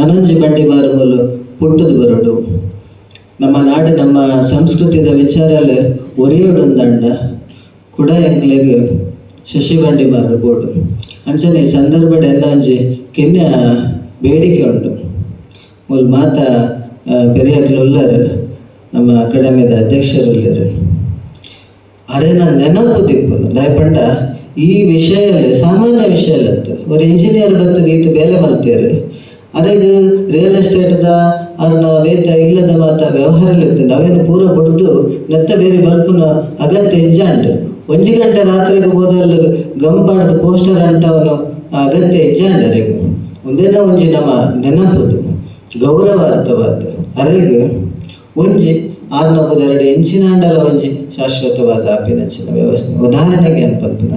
ನನೊಂಜಿ ಬಂಡಿ ಬಾರುಮುಲು ಪುಟ್ಟದು ಬರಡು. ನಮ್ಮ ನಾಡು, ನಮ್ಮ ಸಂಸ್ಕೃತಿದ ವಿಚಾರಲ್ ಒರೆಯೋಡೊಂದಂಡ ಕುಡ ಎಂಕ್ಲೆಗ್ ಶಶಿ ಬಂಡಿ ಮಾರು ಅಂಚನೆ ಈ ಸಂದರ್ಭಡ್ ಎಲ್ಲ ಅಂಜಿ ಬೇಡಿಕೆ ಉಂಟು. ಮೂಲ ಮಾತ ಪೆರಿಯಾಕ್ಲು ಉಳ್ಳರು ನಮ್ಮ ಅಕಾಡೆಮಿದ ಅಧ್ಯಕ್ಷರು ಅರೆ ಅರೆನ ನೆನಪು ದಿಪ್ಪುನು ದಯಪಂಡ, ಈ ವಿಷಯ ಸಾಮಾನ್ಯ ವಿಷಯ ಅಲ್ಲತ್ತು ಒಂದು ಇಂಜಿನಿಯರ್ ಬಂದು ರೀತಿ ಬೇಲೆ ಮಲ್ತೇರು ಅರೆಗ್ ರಿಯಲ್ ಎಸ್ಟೇಟ್ದ ಅದನ್ನ ವೇತ ಇಲ್ಲದ ಮಾತ್ರ ವ್ಯವಹಾರ ಇರ್ತದೆ ನಾವೇನು ಪೂರ ಕೊಡ್ದು ನೆತ್ತ ಬೇರೆ ಬಲ್ಪನ ಅಗತ್ಯ ಹೆಜ್ಜಾಂಡು ಒಂಜಿ ಗಂಟೆ ರಾತ್ರಿಗೆ ಹೋದಲ್ಲಿ ಗಂಪಾಡದ ಪೋಸ್ಟರ್ ಅಂಟವನು ಅಗತ್ಯ ಹೆಜ್ಜಾಂಡು ಅರೆಗೆ ಒಂದೇನ ಒಂಜಿ ನಮ್ಮ ನೆನಪದು ಗೌರವ ಅರ್ಥವಾದ ಅರೆಗೆ ಒಂಜಿ ಆರ್ನಪದ ಎರಡು ಎಂಚಿನಾಂಡಲ ಒಂಜಿ ಶಾಶ್ವತವಾದ ಆಪಿನಂಚಿನ ವ್ಯವಸ್ಥೆ. ಉದಾಹರಣೆಗೆ ಅನ್ಪಂತ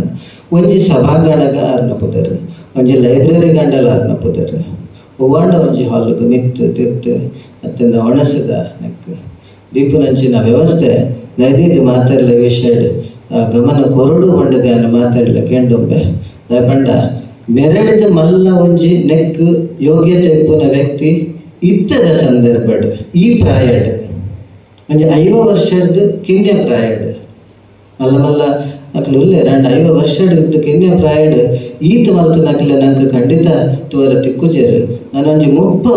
ಒಂಜಿ ಸಭಾಂಗಣಗ ಆರ್ನಪುದರ್ ಒಂಜಿ ಲೈಬ್ರರಿ ಗಂಡಲ ಆರ್ನಪುದರ್ ಹೂವರ್ಣ ಒಂಜಿ ಹಾಲುಗು ಮಿತ್ತು ತಿತ್ತು ಅತ್ಯಂತ ಒಣಸದ ನೆಕ್ ದೀಪನಂಚಿನ ವ್ಯವಸ್ಥೆ ನೈರೀತಿ ಮಾತಾಡಲ ವಿಷಯಡ್ ಗಮನ ಕೊರಡು ಹೊಂಡದೆ ಅನ್ನ ಮಾತಾಡಲ ಕೆಂಡೊಂಬೆ. ಪಂಡ ಮೆರಳಿದ ಮಲ್ಲ ಒಂಜಿ ನೆಕ್ ಯೋಗ್ಯತೆ ಇಪ್ಪುನ ವ್ಯಕ್ತಿ ಇತ್ತದ ಸಂದರ್ಭಡ್, ಈ ಪ್ರಾಯಡ್. ಅಂಜೆ ಐವ ವರ್ಷದ್ದು ಕಿನ್ಯ ಪ್ರಾಯಡ್. ಮಲ್ಲ ಮಲ್ಲ ಅಕ್ಲುಲ್ಲೆ ರಂಡ ಐವ ವರ್ಷಡ್ ಇತ್ತು ಕೆನ್ನೆ ಪ್ರಾಯಡ್ ಈತ ವಲ್ತು ನಕ್ಲೆ ನಂಗೆ ಖಂಡಿತ ತೂವರೆ ತಿಕ್ಕುಜೆರ್ ನನೊಂಜಿ ಮುಪ್ಪ